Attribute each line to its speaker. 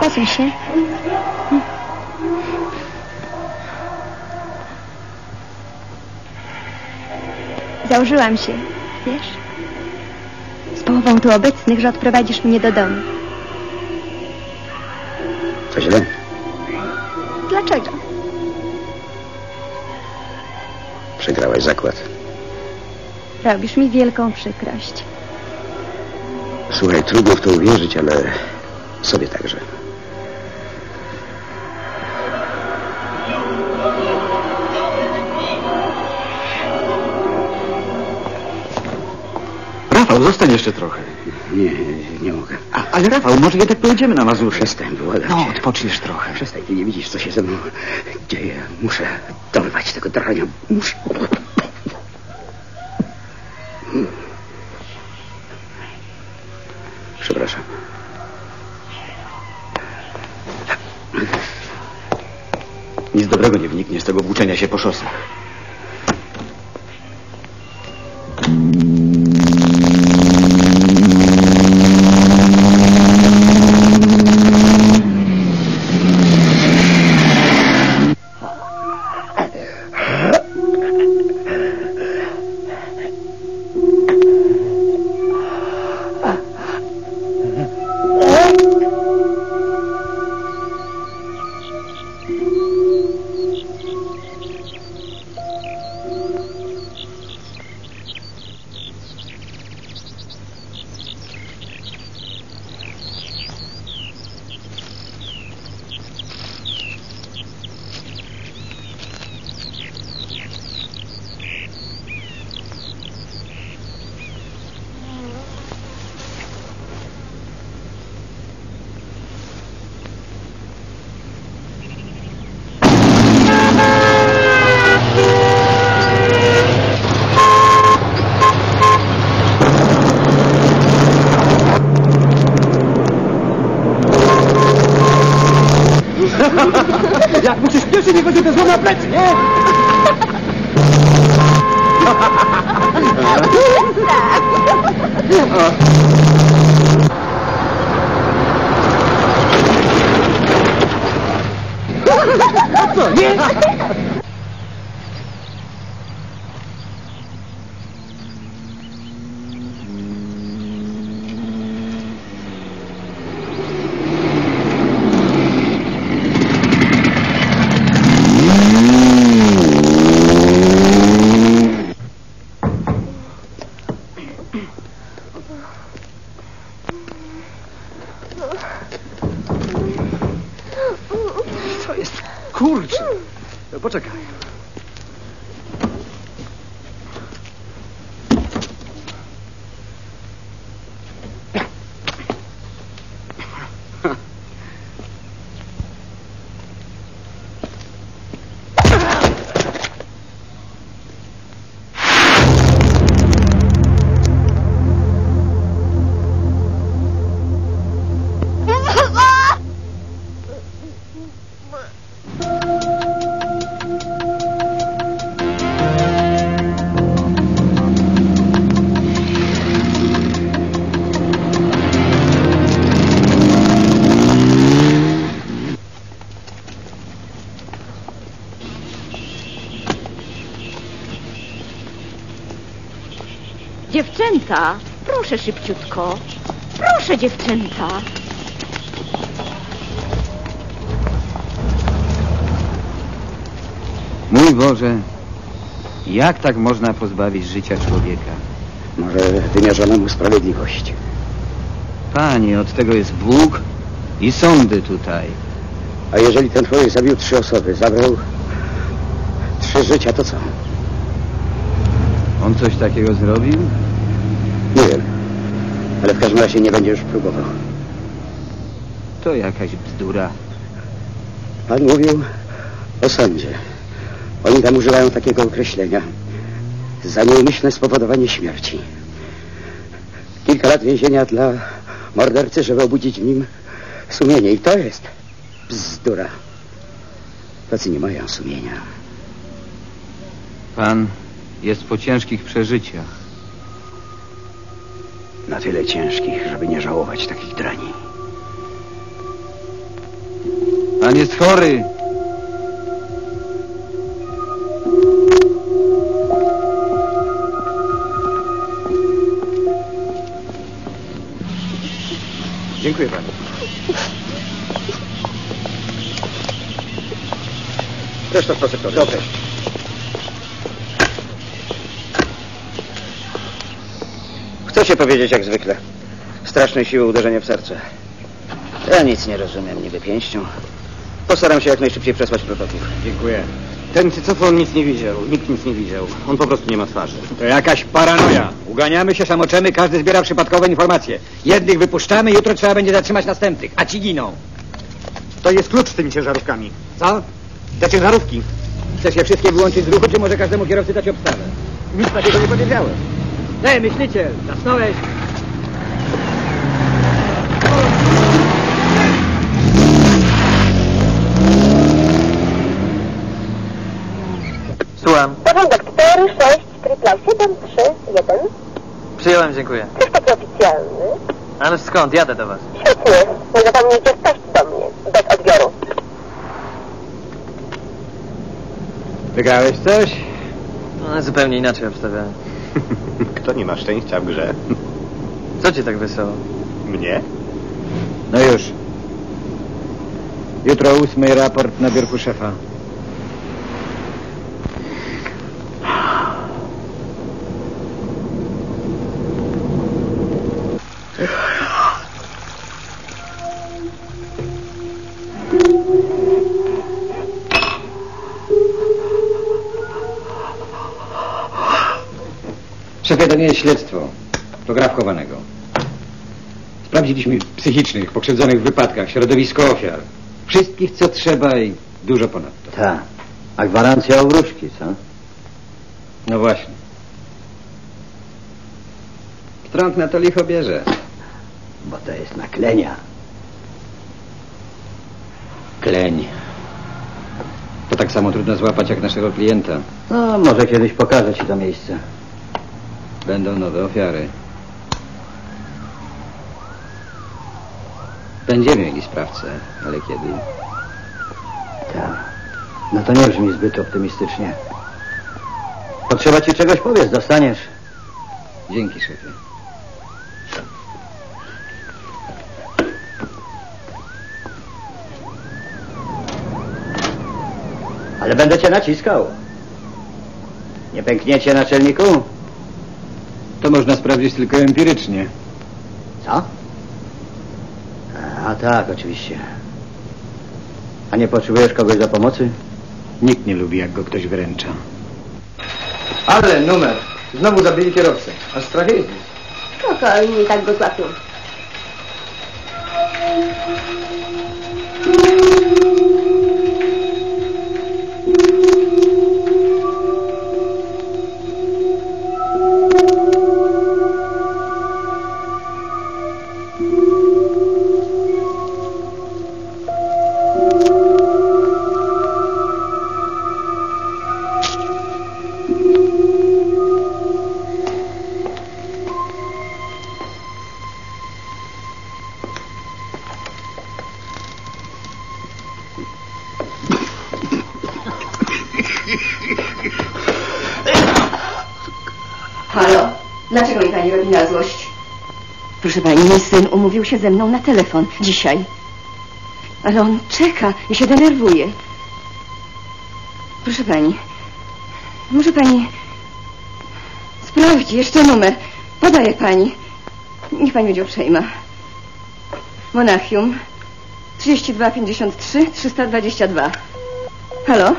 Speaker 1: Posuń się. Założyłam się, wiesz? Z połową tu obecnych, że odprowadzisz mnie do domu.
Speaker 2: To źle.
Speaker 1: Dlaczego?
Speaker 2: Przegrałaś zakład.
Speaker 1: Robisz mi wielką przykrość.
Speaker 2: Słuchaj, trudno w to uwierzyć, ale sobie także.
Speaker 3: Rafał, zostań jeszcze trochę.
Speaker 2: Nie, nie mogę.
Speaker 3: A, ale Rafał, może jednak pojedziemy na Mazurze.
Speaker 2: Przestań, błagam
Speaker 3: No,
Speaker 2: cię.
Speaker 3: odpoczniesz trochę.
Speaker 2: Przestań, ty nie widzisz, co się ze mną dzieje. Muszę dorwać tego drania. Muszę... Przepraszam.
Speaker 3: Nic dobrego nie wyniknie z tego włóczenia się po szosach. Nie będzie bez na plecy, nie? Co, nie? Co
Speaker 4: Dziewczęta, proszę szybciutko. Proszę, dziewczęta.
Speaker 5: Mój Boże, jak tak można pozbawić życia człowieka?
Speaker 2: Może wymierzono mu sprawiedliwość.
Speaker 5: Panie, od tego jest Bóg i sądy tutaj.
Speaker 2: A jeżeli ten człowiek zabił trzy osoby, zabrał trzy życia, to co?
Speaker 5: On coś takiego zrobił?
Speaker 2: Ale w każdym razie nie będzie już próbował.
Speaker 5: To jakaś bzdura.
Speaker 2: Pan mówił o sądzie. Oni tam używają takiego określenia. Za nieumyślne spowodowanie śmierci. Kilka lat więzienia dla mordercy, żeby obudzić w nim sumienie. I to jest bzdura. Tacy nie mają sumienia.
Speaker 6: Pan jest po ciężkich przeżyciach.
Speaker 7: Na tyle ciężkich, żeby nie żałować takich drani.
Speaker 6: Pan jest chory.
Speaker 7: Dziękuję panu. Też to prosektorze. Dobrze. Się powiedzieć jak zwykle. Strasznej siły uderzenie w serce. Ja nic nie rozumiem, niby pięścią. Postaram się jak najszybciej przesłać prototip.
Speaker 5: Dziękuję.
Speaker 7: Ten cycofon nic nie widział, nikt nic nie widział. On po prostu nie ma twarzy.
Speaker 5: To jakaś paranoja. Uganiamy się, samoczemy, każdy zbiera przypadkowe informacje. Jednych wypuszczamy, jutro trzeba będzie zatrzymać następnych, a ci giną.
Speaker 7: To jest klucz z tymi ciężarówkami.
Speaker 5: Co?
Speaker 7: Te ciężarówki.
Speaker 5: Chcesz je wszystkie wyłączyć z ruchu, czy może każdemu kierowcy dać obstawę? Nic takiego nie powiedziałem. Ej, myśliciel, zasnąłeś?
Speaker 8: Słucham.
Speaker 9: Porządek 4, 6, tripla 7, 3, 1.
Speaker 8: Przyjąłem, dziękuję.
Speaker 9: Krzysztof oficjalny.
Speaker 8: Ale skąd? Jadę do was.
Speaker 9: Świetnie. Nie zapomnijcie wpaść do mnie. Bez odbioru.
Speaker 5: Wygrałeś coś?
Speaker 8: No, zupełnie inaczej obstawiałem.
Speaker 7: Kto nie ma szczęścia w grze?
Speaker 8: Co ci tak wesoło?
Speaker 7: Mnie?
Speaker 5: No już. Jutro o ósmej raport na biurku szefa. Szefie, to nie jest śledztwo. To gra wchowanego. Sprawdziliśmy psychicznych, pokrzywdzonych w wypadkach, środowisko ofiar. Wszystkich, co trzeba i dużo ponadto.
Speaker 10: Tak. A gwarancja obróżki, co?
Speaker 5: No właśnie. Strąg na to licho bierze.
Speaker 10: Bo to jest naklenia.
Speaker 5: Kleń. To tak samo trudno złapać jak naszego klienta.
Speaker 10: No, może kiedyś pokażę ci to miejsce.
Speaker 5: Będą nowe ofiary. Będziemy mieli sprawcę, ale kiedy?
Speaker 10: Tak. No to nie brzmi zbyt optymistycznie. Potrzeba ci czegoś, powiedz, dostaniesz.
Speaker 5: Dzięki, szefie.
Speaker 10: Ale będę cię naciskał. Nie pękniecie, naczelniku?
Speaker 5: To można sprawdzić tylko empirycznie.
Speaker 10: Co? A tak, oczywiście. A nie potrzebujesz kogoś do pomocy?
Speaker 5: Nikt nie lubi, jak go ktoś wyręcza.
Speaker 8: Ale numer. Znowu zabili kierowcę. Aż strach jeździć.
Speaker 9: Spokojnie, tak go złapią.
Speaker 11: Halo? Proszę pani, mój syn umówił się ze mną na telefon dzisiaj. Ale on czeka i się denerwuje. Proszę pani, może pani sprawdzi jeszcze numer. Podaję pani. Niech pani będzie uprzejma. Monachium 3253 322. Halo?